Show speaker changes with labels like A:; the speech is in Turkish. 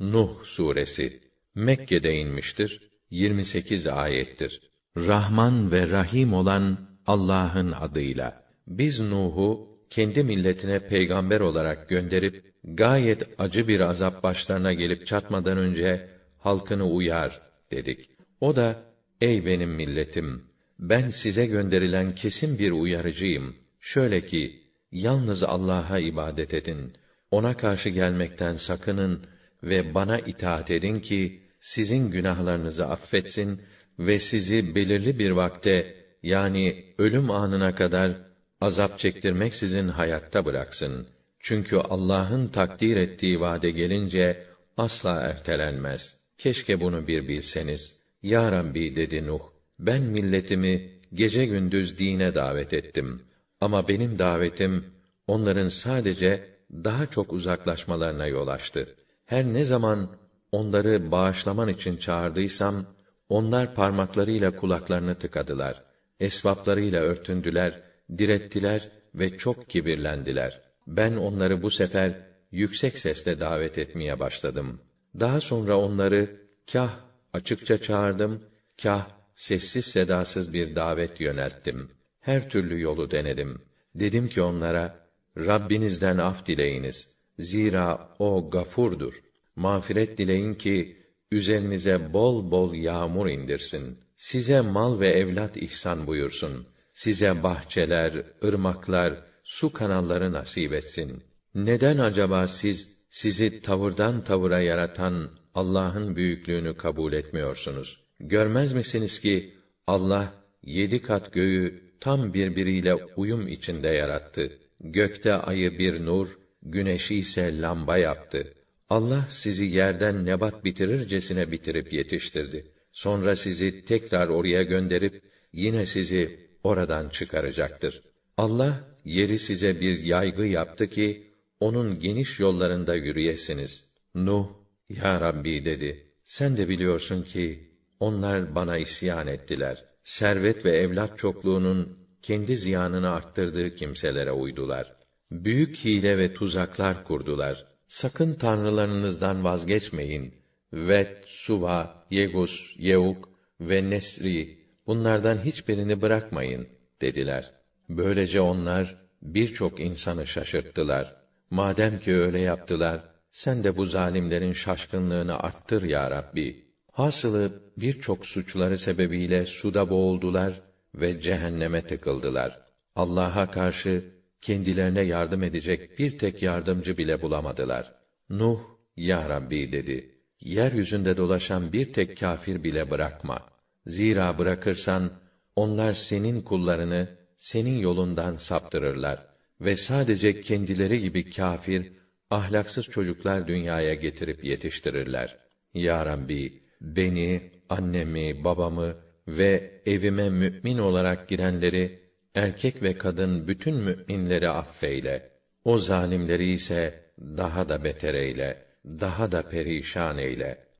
A: Nuh suresi Mekke'de inmiştir. 28 ayettir. Rahman ve Rahim olan Allah'ın adıyla. Biz Nuh'u kendi milletine peygamber olarak gönderip gayet acı bir azap başlarına gelip çatmadan önce halkını uyar dedik. O da ey benim milletim ben size gönderilen kesin bir uyarıcıyım. Şöyle ki yalnız Allah'a ibadet edin. Ona karşı gelmekten sakının ve bana itaat edin ki sizin günahlarınızı affetsin ve sizi belirli bir vakte yani ölüm anına kadar azap çektirmeksizin hayatta bıraksın. Çünkü Allah'ın takdir ettiği vade gelince asla ertelenmez. Keşke bunu bir bilseniz. Ya Rabbi dedi Nuh, ben milletimi gece gündüz dine davet ettim. Ama benim davetim onların sadece daha çok uzaklaşmalarına yol açtı. Her ne zaman onları bağışlaman için çağırdıysam onlar parmaklarıyla kulaklarını tıkadılar. Esvaplarıyla örtündüler, direttiler ve çok kibirlendiler. Ben onları bu sefer yüksek sesle davet etmeye başladım. Daha sonra onları kah açıkça çağırdım, kah sessiz sedasız bir davet yönelttim. Her türlü yolu denedim. Dedim ki onlara, Rabbinizden af dileyiniz. Zira o gafurdur. Mağfiret dileyin ki üzerinize bol bol yağmur indirsin. Size mal ve evlat ihsan buyursun. Size bahçeler, ırmaklar, su kanalları nasip etsin. Neden acaba siz sizi tavırdan tavıra yaratan Allah'ın büyüklüğünü kabul etmiyorsunuz? Görmez misiniz ki Allah yedi kat göğü tam birbiriyle uyum içinde yarattı. Gökte ayı bir nur, güneşi ise lamba yaptı. Allah sizi yerden nebat bitirircesine bitirip yetiştirdi. Sonra sizi tekrar oraya gönderip yine sizi oradan çıkaracaktır. Allah yeri size bir yaygı yaptı ki onun geniş yollarında yürüyesiniz. Nuh, ya Rabbi dedi. Sen de biliyorsun ki onlar bana isyan ettiler. Servet ve evlat çokluğunun kendi ziyanını arttırdığı kimselere uydular. Büyük hile ve tuzaklar kurdular. Sakın tanrılarınızdan vazgeçmeyin. Vet, Suva, Yegus, Yeuk ve Nesri bunlardan hiçbirini bırakmayın dediler. Böylece onlar birçok insanı şaşırttılar. Madem ki öyle yaptılar, sen de bu zalimlerin şaşkınlığını arttır ya Rabbi. Hasılı birçok suçları sebebiyle suda boğuldular ve cehenneme tıkıldılar. Allah'a karşı kendilerine yardım edecek bir tek yardımcı bile bulamadılar. Nuh, ya Rabbi dedi, yeryüzünde dolaşan bir tek kâfir bile bırakma. Zira bırakırsan, onlar senin kullarını, senin yolundan saptırırlar ve sadece kendileri gibi kâfir, ahlaksız çocuklar dünyaya getirip yetiştirirler. Ya Rabbi, beni, annemi, babamı ve evime mümin olarak girenleri erkek ve kadın bütün müminleri affeyle. O zalimleri ise daha da beter eyle, daha da perişan eyle.